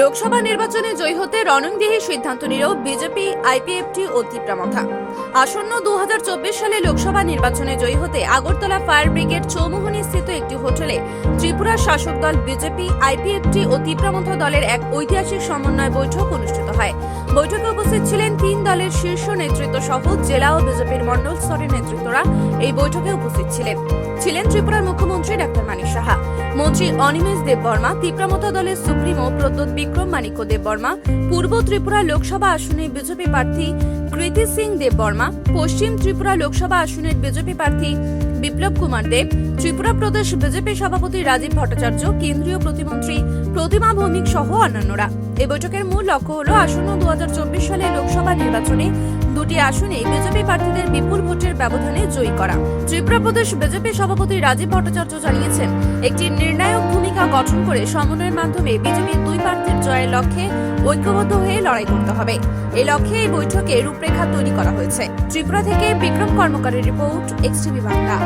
লোকসভা নির্বাচনে জয়ী হতে রণংদেহী সিদ্ধান্ত নিল বিজেপি, আইপিএফটি ও তীব্রামথা আসন্ন দু সালে লোকসভা নির্বাচনে জয়ী হতে আগরতলা ফায়ার ব্রিগেড চৌমুহনী স্থিত একটি হোটেলে ত্রিপুরা শাসক দল বিজেপি, আইপিএফটি ও তীব্রামথা দলের এক ঐতিহাসিক সমন্বয় বৈঠক অনুষ্ঠিত হয়। বৈঠকে উপস্থিত ছিলেন তিন দলের শীর্ষ নেতৃত্ব সহ জেলা ও বিজেপির মণ্ডল স্তরের নেতৃত্বরা। এই বৈঠকে উপস্থিত ছিলেন। ছিলেন ত্রিপুরার মুখ্যমন্ত্রী ডাক্তার মানিক সাহা, মন্ত্রী অনিমেষ দেববর্মা তীব্রামথা দলের সুপ্রিমো প্রদ্যোৎ বিক্রম মানিক্য দেববর্মা পূর্ব ত্রিপুরা লোকসভা আসনে বিজেপি প্রার্থী কৃতি সিং দেববর্মা পশ্চিম ত্রিপুরা লোকসভা আসনের বিজেপি প্রার্থী বিপ্লব কুমার দেব, ত্রিপুরা প্রদেশ বিজেপি সভাপতি রাজীব ভট্টাচার্য, কেন্দ্রীয় প্রতিমন্ত্রী প্রতিমা ভৌমিক সহ অন্যান্যরা। এ বৈঠকের মূল লক্ষ্য হল আসন্ন দু সালে লোকসভা নির্বাচনে দুটি আসনে বিজেপি প্রার্থীদের বিপুল ভোটের ব্যবধানে জয়ী করা। ত্রিপুরা প্রদেশ বিজেপি সভাপতি রাজীব ভট্টাচার্য জানিয়েছেন, একটি নির্ণায়ক ভূমিকা গঠন করে সমন্বয়ের মাধ্যমে বিজেপির দুই প্রার্থীর জয়ের লক্ষ্যে ঐক্যবদ্ধ হয়ে লড়াই করতে হবে। এই লক্ষ্যে এই বৈঠকে রূপরেখা তৈরি করা হয়েছে। ত্রিপুরা থেকে বিক্রম কর্মকারের রিপোর্ট এক্সটিভি বাংলা।